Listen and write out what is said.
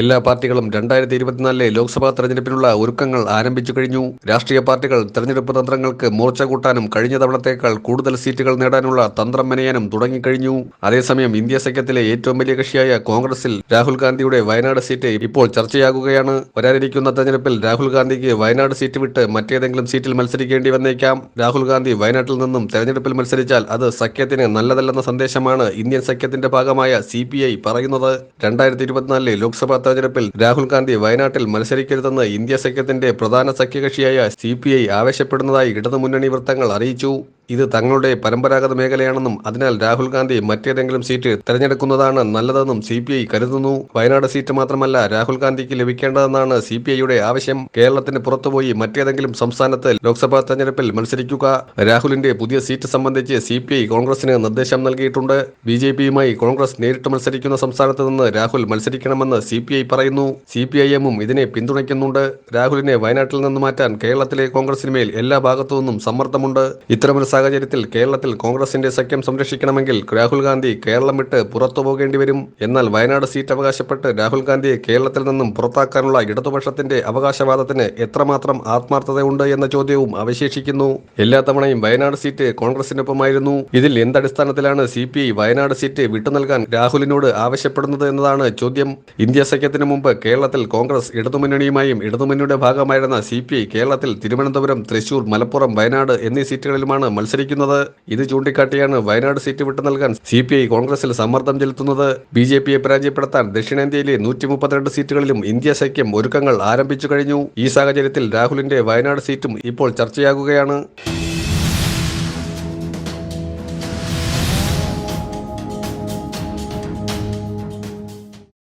എല്ലാ പാർട്ടികളും രണ്ടായിരത്തി ഇരുപത്തിനാലിലെ ലോക്സഭാ തെരഞ്ഞെടുപ്പിനുള്ള ഒരുക്കങ്ങൾ ആരംഭിച്ചു കഴിഞ്ഞു. രാഷ്ട്രീയ പാർട്ടികൾ തെരഞ്ഞെടുപ്പ് തന്ത്രങ്ങൾക്ക് മൂർച്ച കൂട്ടാനും കഴിഞ്ഞ തവണത്തേക്കാൾ കൂടുതൽ സീറ്റുകൾ നേടാനുള്ള തന്ത്രം മെനയാനും തുടങ്ങിക്കഴിഞ്ഞു. അതേസമയം ഇന്ത്യ സഖ്യത്തിലെ ഏറ്റവും വലിയ കക്ഷിയായ കോൺഗ്രസിൽ രാഹുൽ ഗാന്ധിയുടെ വയനാട് സീറ്റ് ഇപ്പോൾ ചർച്ചയാകുകയാണ്. വരാനിരിക്കുന്ന തെരഞ്ഞെടുപ്പിൽ രാഹുൽ ഗാന്ധിക്ക് വയനാട് സീറ്റ് വിട്ട് മറ്റേതെങ്കിലും സീറ്റിൽ മത്സരിക്കേണ്ടി വന്നേക്കാം. രാഹുൽ ഗാന്ധി വയനാട്ടിൽ നിന്നും തെരഞ്ഞെടുപ്പിൽ മത്സരിച്ചാൽ അത് സഖ്യത്തിന് നല്ലതല്ലെന്ന സന്ദേശമാണ് ഇന്ത്യൻ സഖ്യത്തിന്റെ ഭാഗമായ സി പറയുന്നത്. രണ്ടായിരത്തി ഇരുപത്തിനാലിലെ ലോക്സഭാ തെരഞ്ഞെടുപ്പിൽ രാഹുൽ ഗാന്ധി വയനാട്ടിൽ മത്സരിക്കരുതെന്ന് ഇന്ത്യ സഖ്യത്തിന്റെ പ്രധാന സഖ്യകക്ഷിയായ സി ആവശ്യപ്പെടുന്നതായി ഇടതുമുന്നണി വൃത്തങ്ങൾ അറിയിച്ചു. ഇത് തങ്ങളുടെ പരമ്പരാഗത മേഖലയാണെന്നും അതിനാൽ രാഹുൽ ഗാന്ധി മറ്റേതെങ്കിലും സീറ്റ് തെരഞ്ഞെടുക്കുന്നതാണ് നല്ലതെന്നും സി പി ഐ കരുതുന്നു. വയനാട് സീറ്റ് മാത്രമല്ല രാഹുൽ ഗാന്ധിക്ക് ലഭിക്കേണ്ടതെന്നാണ് സി പി ഐയുടെ ആവശ്യം. കേരളത്തിന് പുറത്തുപോയി മറ്റേതെങ്കിലും സംസ്ഥാനത്ത് ലോക്സഭാ തെരഞ്ഞെടുപ്പിൽ മത്സരിക്കുക. രാഹുലിന്റെ പുതിയ സീറ്റ് സംബന്ധിച്ച് സി പി ഐ കോൺഗ്രസിന് നിർദ്ദേശം നൽകിയിട്ടുണ്ട്. ബി ജെ പിയുമായി കോൺഗ്രസ് നേരിട്ട് മത്സരിക്കുന്ന സംസ്ഥാനത്ത് നിന്ന് രാഹുൽ മത്സരിക്കണമെന്ന് സി പി ഐ പറയുന്നു. സി പി ഐ എമ്മും ഇതിനെ പിന്തുണയ്ക്കുന്നുണ്ട്. രാഹുലിനെ വയനാട്ടിൽ നിന്ന് മാറ്റാൻ കേരളത്തിലെ കോൺഗ്രസിന് മേൽ എല്ലാ ഭാഗത്തു നിന്നും സമ്മർദ്ദമുണ്ട്. ഇത്തരമൊരു സാഹചര്യത്തിൽ കേരളത്തിൽ കോൺഗ്രസിന്റെ സഖ്യം സംരക്ഷിക്കണമെങ്കിൽ രാഹുൽ ഗാന്ധി കേരളം വിട്ട് പുറത്തു പോകേണ്ടി വരും എന്നാൽ വയനാട് സീറ്റ് അവകാശപ്പെട്ട് രാഹുൽ ഗാന്ധിയെ കേരളത്തിൽ നിന്നും പുറത്താക്കാനുള്ള ഇടതുപക്ഷത്തിന്റെ അവകാശവാദത്തിന് എത്രമാത്രം ആത്മാർത്ഥതയുണ്ട് എന്ന ചോദ്യവും അവശേഷിക്കുന്നു. എല്ലാ തവണയും വയനാട് സീറ്റ് കോൺഗ്രസിനൊപ്പമായിരുന്നു. ഇതിൽ എന്തടിസ്ഥാനത്തിലാണ് C P I Wayanad seat വിട്ടുനൽകാൻ രാഹുലിനോട് ആവശ്യപ്പെടുന്നത് എന്നതാണ് ചോദ്യം. ഇന്ത്യ സഖ്യത്തിന് മുമ്പ് കേരളത്തിൽ കോൺഗ്രസ് ഇടതുമുന്നണിയുമായും ഇടതുമുന്നണിയുടെ ഭാഗമായിരുന്ന സി കേരളത്തിൽ തിരുവനന്തപുരം തൃശൂർ മലപ്പുറം വയനാട് എന്നീ സീറ്റുകളിലുമാണ് മത്സരിക്കുന്നത് ഇത് ചൂണ്ടിക്കാട്ടിയാണ് വയനാട് സീറ്റ് വിട്ടു നൽകാൻ സി പി ഐ കോൺഗ്രസിൽ സമ്മർദ്ദം ചെലുത്തുന്നത്. ബി ജെ പിയെ പരാജയപ്പെടുത്താൻ ദക്ഷിണേന്ത്യയിലെ നൂറ്റി മുപ്പത്തിരണ്ട് സീറ്റുകളിലും ഇന്ത്യ സഖ്യം ഒരുക്കങ്ങൾ ആരംഭിച്ചു കഴിഞ്ഞു. ഈ സാഹചര്യത്തിൽ രാഹുലിന്റെ വയനാട് സീറ്റും ഇപ്പോൾ ചർച്ചയാകുകയാണ്.